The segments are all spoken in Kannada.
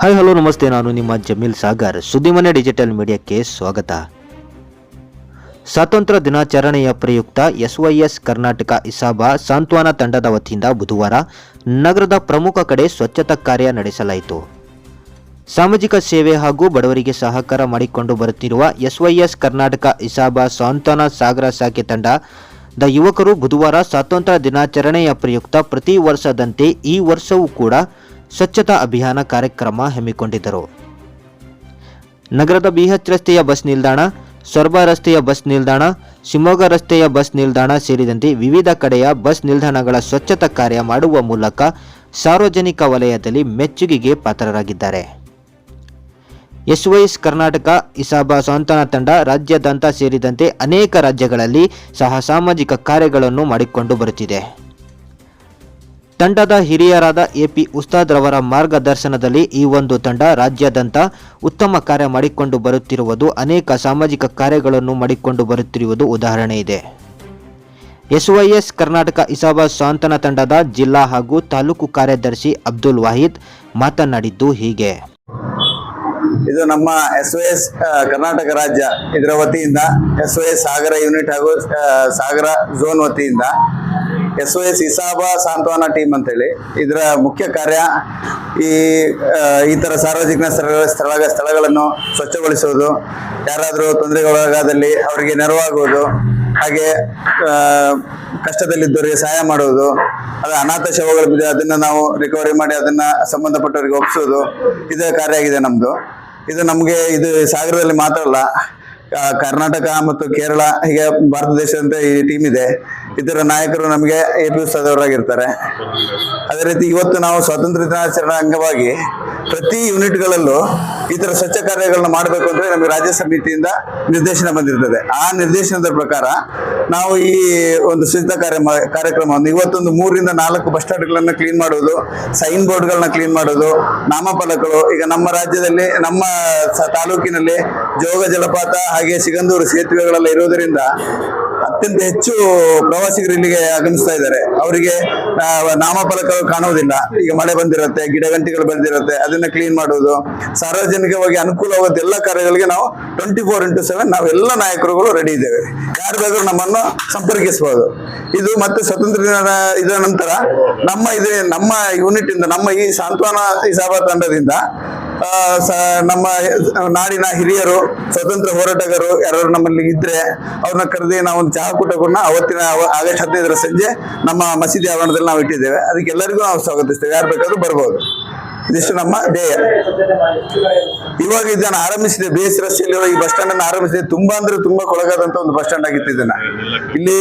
ಹಾಯ್ ಹಲೋ ನಮಸ್ತೆ. ನಾನು ನಿಮ್ಮ ಜಮೀಲ್ ಸಾಗರ್. ಸುದ್ದಿಮನೆ ಡಿಜಿಟಲ್ ಮೀಡಿಯಾಕ್ಕೆ ಸ್ವಾಗತ. ಸ್ವಾತಂತ್ರ್ಯ ದಿನಾಚರಣೆಯ ಪ್ರಯುಕ್ತ ಎಸ್ವೈಎಸ್ ಕರ್ನಾಟಕ ಇಸಾಬಾ ಸಾಂತ್ವನ ತಂಡದ ವತಿಯಿಂದ ಬುಧವಾರ ನಗರದ ಪ್ರಮುಖ ಕಡೆ ಸ್ವಚ್ಛತಾ ಕಾರ್ಯ ನಡೆಸಲಾಯಿತು. ಸಾಮಾಜಿಕ ಸೇವೆ ಹಾಗೂ ಬಡವರಿಗೆ ಸಹಕಾರ ಮಾಡಿಕೊಂಡು ಬರುತ್ತಿರುವ ಎಸ್ವೈಎಸ್ ಕರ್ನಾಟಕ ಇಸಾಬಾ ಸಾಂತ್ವನ ಸಾಗರ ಶಾಖೆ ತಂಡದ ಯುವಕರು ಬುಧವಾರ ಸ್ವಾತಂತ್ರ್ಯ ದಿನಾಚರಣೆಯ ಪ್ರಯುಕ್ತ ಪ್ರತಿ ವರ್ಷದಂತೆ ಈ ವರ್ಷವೂ ಕೂಡ ಸ್ವಚ್ಛತಾ ಅಭಿಯಾನ ಕಾರ್ಯಕ್ರಮ ಹಮ್ಮಿಕೊಂಡಿದ್ದರು. ನಗರದ ಬಿಎಚ್ ರಸ್ತೆಯ ಬಸ್ ನಿಲ್ದಾಣ, ಸೊರಬ ರಸ್ತೆಯ ಬಸ್ ನಿಲ್ದಾಣ, ಶಿವಮೊಗ್ಗ ರಸ್ತೆಯ ಬಸ್ ನಿಲ್ದಾಣ ಸೇರಿದಂತೆ ವಿವಿಧ ಕಡೆಯ ಬಸ್ ನಿಲ್ದಾಣಗಳ ಸ್ವಚ್ಛತಾ ಕಾರ್ಯ ಮಾಡುವ ಮೂಲಕ ಸಾರ್ವಜನಿಕ ವಲಯದಲ್ಲಿ ಮೆಚ್ಚುಗೆಗೆ ಪಾತ್ರರಾಗಿದ್ದಾರೆ. ಎಸ್ವೈಎಸ್ ಕರ್ನಾಟಕ, ಇಸಾಬಾ ಸಾಂತನ ತಂಡ, ರಾಜ್ಯಾದ್ಯಂತ ಸೇರಿದಂತೆ ಅನೇಕ ರಾಜ್ಯಗಳಲ್ಲಿ ಸಹ ಸಾಮಾಜಿಕ ಕಾರ್ಯಗಳನ್ನು ಮಾಡಿಕೊಂಡು ಬರುತ್ತಿದೆ. ತಂಡದ ಹಿರಿಯರಾದ ಎಪಿ ಉಸ್ತಾದ್ ರವರ ಮಾರ್ಗದರ್ಶನದಲ್ಲಿ ಈ ಒಂದು ತಂಡ ರಾಜ್ಯಾದ್ಯಂತ ಉತ್ತಮ ಕಾರ್ಯ ಮಾಡಿಕೊಂಡು ಬರುತ್ತಿರುವುದು, ಅನೇಕ ಸಾಮಾಜಿಕ ಕಾರ್ಯಗಳನ್ನು ಮಾಡಿಕೊಂಡು ಬರುತ್ತಿರುವುದು ಉದಾಹರಣೆ ಇದೆ. ಎಸ್ವೈಎಸ್ ಕರ್ನಾಟಕ ಇಸಾಬಾ ಸಾಂತನ ತಂಡದ ಜಿಲ್ಲಾ ಹಾಗೂ ತಾಲೂಕು ಕಾರ್ಯದರ್ಶಿ ಅಬ್ದುಲ್ ವಾಹಿದ್ ಮಾತನಾಡಿದ್ದು ಹೀಗೆ. ಇದು ನಮ್ಮ ಎಸ್ ಎಸ್ ಕರ್ನಾಟಕ ರಾಜ್ಯ ಇದರ ವತಿಯಿಂದ ಎಸ್ ಎಸ್ ಸಾಗರ ಯೂನಿಟ್ ಹಾಗೂ ಸಾಗರ ಝೋನ್ ವತಿಯಿಂದ ಎಸ್ ಎಸ್, ಇಸಾಬಾ, ಸಾಂತ್ವನ ಟೀಮ್ ಅಂತೇಳಿ. ಇದರ ಮುಖ್ಯ ಕಾರ್ಯ ಈ ಈ ಥರ ಸಾರ್ವಜನಿಕ ಸ್ಥಳ ಸ್ಥಳ ಸ್ಥಳಗಳನ್ನು ಸ್ವಚ್ಛಗೊಳಿಸುವುದು. ಯಾರಾದರೂ ತೊಂದರೆಗೊಳಗಾದಲ್ಲಿ ಅವರಿಗೆ ನೆರವಾಗುವುದು. ಹಾಗೆ ಕಷ್ಟದಲ್ಲಿದ್ದವರಿಗೆ ಸಹಾಯ ಮಾಡುವುದು. ಅದು ಅನಾಥ ಶವಗಳು ಬಿದ್ದರೆ ಅದನ್ನು ನಾವು ರಿಕವರಿ ಮಾಡಿ ಅದನ್ನು ಸಂಬಂಧಪಟ್ಟವರಿಗೆ ಒಪ್ಪಿಸೋದು ಇದೇ ಕಾರ್ಯ ಆಗಿದೆ ನಮ್ಮದು ಇದು ನಮಗೆ ಇದು ಸಾಗರದಲ್ಲಿ ಮಾತ್ರ ಅಲ್ಲ ಕರ್ನಾಟಕ ಮತ್ತು ಕೇರಳ, ಹೀಗೆ ಭಾರತ ದೇಶದಂತ ಈ ಟೀಮ್ ಇದೆ. ಇದರ ನಾಯಕರು ನಮಗೆ ಎ ಪಿ ಸದವರಾಗಿರ್ತಾರೆ ಅದೇ ರೀತಿ ಇವತ್ತು ನಾವು ಸ್ವಾತಂತ್ರ್ಯ ದಿನಾಚರಣೆ ಅಂಗವಾಗಿ ಪ್ರತಿ ಯೂನಿಟ್ಗಳಲ್ಲೂ ಈ ತರ ಸ್ವಚ್ಛ ಕಾರ್ಯಗಳನ್ನ ಮಾಡಬೇಕು ಅಂದ್ರೆ ನಮಗೆ ರಾಜ್ಯ ಸಮಿತಿಯಿಂದ ನಿರ್ದೇಶನ ಬಂದಿರ್ತದೆ. ಆ ನಿರ್ದೇಶನದ ಪ್ರಕಾರ ನಾವು ಈ ಒಂದು ಸ್ವಚ್ಛ ಕಾರ್ಯ ಕಾರ್ಯಕ್ರಮವನ್ನು ಇವತ್ತೊಂದು ಮೂರರಿಂದ ನಾಲ್ಕು ಬಸ್ ಸ್ಟ್ಯಾಂಡ್ಗಳನ್ನು ಕ್ಲೀನ್ ಮಾಡೋದು, ಸೈನ್ ಬೋರ್ಡ್ಗಳನ್ನ ಕ್ಲೀನ್ ಮಾಡೋದು, ನಾಮಫಲಕಗಳು, ಈಗ ನಮ್ಮ ರಾಜ್ಯದಲ್ಲಿ, ನಮ್ಮ ತಾಲೂಕಿನಲ್ಲಿ ಜೋಗ ಜಲಪಾತ ಹಾಗೆ ಸಿಗಂದೂರು ಸೇತುವೆಗಳೆಲ್ಲ ಇರೋದರಿಂದ ಅತ್ಯಂತ ಹೆಚ್ಚು ಪ್ರವಾಸಿಗರು ಇಲ್ಲಿಗೆ ಆಗಮಿಸ್ತಾ ಇದ್ದಾರೆ. ಅವರಿಗೆ ನಾಮಫಲಕಗಳು ಕಾಣುವುದಿಲ್ಲ. ಈಗ ಮಳೆ ಬಂದಿರುತ್ತೆ ಗಿಡಗಂಟಿಗಳು ಬೆಳೆದಿರುತ್ತೆ, ಅದನ್ನ ಕ್ಲೀನ್ ಮಾಡುವುದು. ಸಾರ್ವಜನಿಕವಾಗಿ ಅನುಕೂಲವಾದ ಎಲ್ಲ ಕಾರ್ಯಗಳಿಗೆ ನಾವು ಟ್ವೆಂಟಿ ಫೋರ್ ಇಂಟು ಸೆವೆನ್ ನಾವೆಲ್ಲ ನಾಯಕರುಗಳು ರೆಡಿ ಇದ್ದೇವೆ. ಯಾರು ಬೇಕಾದ್ರೂ ನಮ್ಮನ್ನು ಸಂಪರ್ಕಿಸಬಹುದು ಇದು ಮತ್ತೆ ಸ್ವತಂತ್ರ ದಿನದ ಇದರ ನಂತರ ನಮ್ಮ ಇದೇ, ನಮ್ಮ ಯೂನಿಟ್ ಇಂದ, ನಮ್ಮ ಈ ಸಾಂತ್ವನ ಈ ಸಭಾ ತಂಡದಿಂದ ನಮ್ಮ ನಾಡಿನ ಹಿರಿಯರು, ಸ್ವತಂತ್ರ ಹೋರಾಟಗಾರರು ಯಾರು ನಮ್ಮಲ್ಲಿ ಇದ್ರೆ ಅವ್ರನ್ನ ಕರೆದಿ ನಾವು ಒಂದು ಚಹಾ ಕೂಟಗಳನ್ನ ಅವತ್ತಿನ ಅವ- ಆಗಸ್ಟ್ ಹದಿನೈದರ ಸಂಜೆ ನಮ್ಮ ಮಸೀದಿ ಆವರಣದಲ್ಲಿ ನಾವು ಇಟ್ಟಿದ್ದೇವೆ. ಅದಕ್ಕೆ ಎಲ್ಲರಿಗೂ ನಾವು ಸ್ವಾಗತಿಸ್ತೇವೆ. ಯಾರು ಬೇಕಾದ್ರೂ ಬರ್ಬೋದು. ಇದಿಷ್ಟು ನಮ್ಮ ಧ್ಯೇಯ ಇವಾಗ ಇದನ್ನ ಆರಂಭಿಸಿದೆ. ಬಿ ಎಸ್ ರಸ್ತೆಯಲ್ಲಿರುವ ಈ ಬಸ್ ಸ್ಟ್ಯಾಂಡ್ ಅನ್ನು ಆರಂಭಿಸಿದೆ. ತುಂಬಾ ಅಂದ್ರೆ ತುಂಬಾ ಕೊಳಗಾದಂತ ಒಂದು ಬಸ್ ಸ್ಟ್ಯಾಂಡ್ ಆಗಿತ್ತು ಇದನ್ನ. ಇಲ್ಲಿ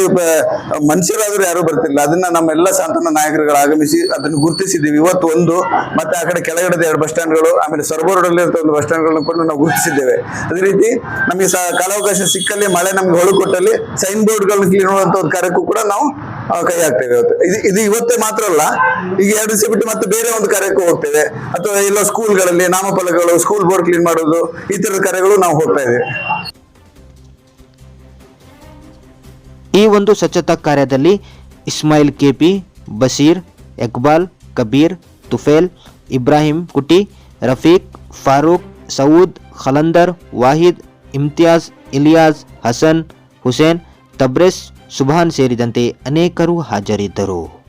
ಮನುಷ್ಯರಾದ್ರೂ ಯಾರು ಬರ್ತಿಲ್ಲ. ಅದನ್ನ ನಮ್ಮೆಲ್ಲ ಸಾಂತ್ವನ ನಾಯಕರುಗಳು ಆಗಮಿಸಿ ಅದನ್ನು ಗುರುತಿಸಿದ್ದೀವಿ. ಇವತ್ತು ಒಂದು, ಮತ್ತೆ ಆ ಕಡೆ ಕೆಳಗಡೆ ಎರಡು ಬಸ್ ಸ್ಟ್ಯಾಂಡ್ಗಳು ಆಮೇಲೆ ಸರ್ಬೋರ್ಡಲ್ಲಿ ಒಂದು ಬಸ್ ಸ್ಟ್ಯಾಂಡ್ಗಳನ್ನ ಕೂಡ ನಾವು ಗುರುತಿಸಿದ್ದೇವೆ. ಅದೇ ರೀತಿ ನಮಗೆ ಕಾಲಾವಕಾಶ ಸಿಕ್ಕಲ್ಲಿ ಮಳೆ ನಮ್ಗೆ ಹೊಳು ಕೊಟ್ಟಲ್ಲಿ ಸೈನ್ ಬೋರ್ಡ್ಗಳನ್ನ ಕ್ಲೀನ್ ಮಾಡುವಂತ ಒಂದು ಕಾರ್ಯಕ್ಕೂ ಕೂಡ ನಾವು ಕೈ ಹಾಕ್ತೇವೆ ಇವತ್ತು ಇದು ಇದು ಇವತ್ತೇ ಮಾತ್ರ ಅಲ್ಲ, ಈಗ ಎರಡು ದಿವಸ ಬಿಟ್ಟು ಮತ್ತೆ ಬೇರೆ ಒಂದು ಕಾರ್ಯಕ್ಕೂ ಹೋಗ್ತೇವೆ. ಅಥವಾ ಎಲ್ಲ ಸ್ಕೂಲ್ಗಳಲ್ಲಿ ನಾಮಫಲಕಗಳು ಸ್ಕೂಲ್ ಬೋರ್ಡ್ ಕ್ಲೀನ್ ಮಾಡೋದು ಈ ತರದ ಕಾರ್ಯಗಳು ನಾವು ಹೋಗ್ತಾ ಇದ್ದೇವೆ. ಈ ಒಂದು ಸ್ವಚ್ಛತಾ ಕಾರ್ಯದಲ್ಲಿ ಇಸ್ಮಾಯಿಲ್ ಕೆಪಿ, ಬಶೀರ್ ಇಕ್ಬಾಲ್ ಕಬೀರ್, ತುಫೇಲ್, ಇಬ್ರಾಹಿಂ ಕುಟಿ, ರಫೀಕ್, ಫಾರೂಕ್, ಸೌದ್, ಖಲಂದರ್, ವಾಹಿದ್, ಇಮ್ತಿಯಾಜ್, ಇಲಿಯಾಜ್, ಹಸನ್, ಹುಸೇನ್, ತಬ್ರೆಸ್ ಸುಭಾನ್ ಸೇರಿದಂತೆ ಅನೇಕರು ಹಾಜರಿದ್ದರು.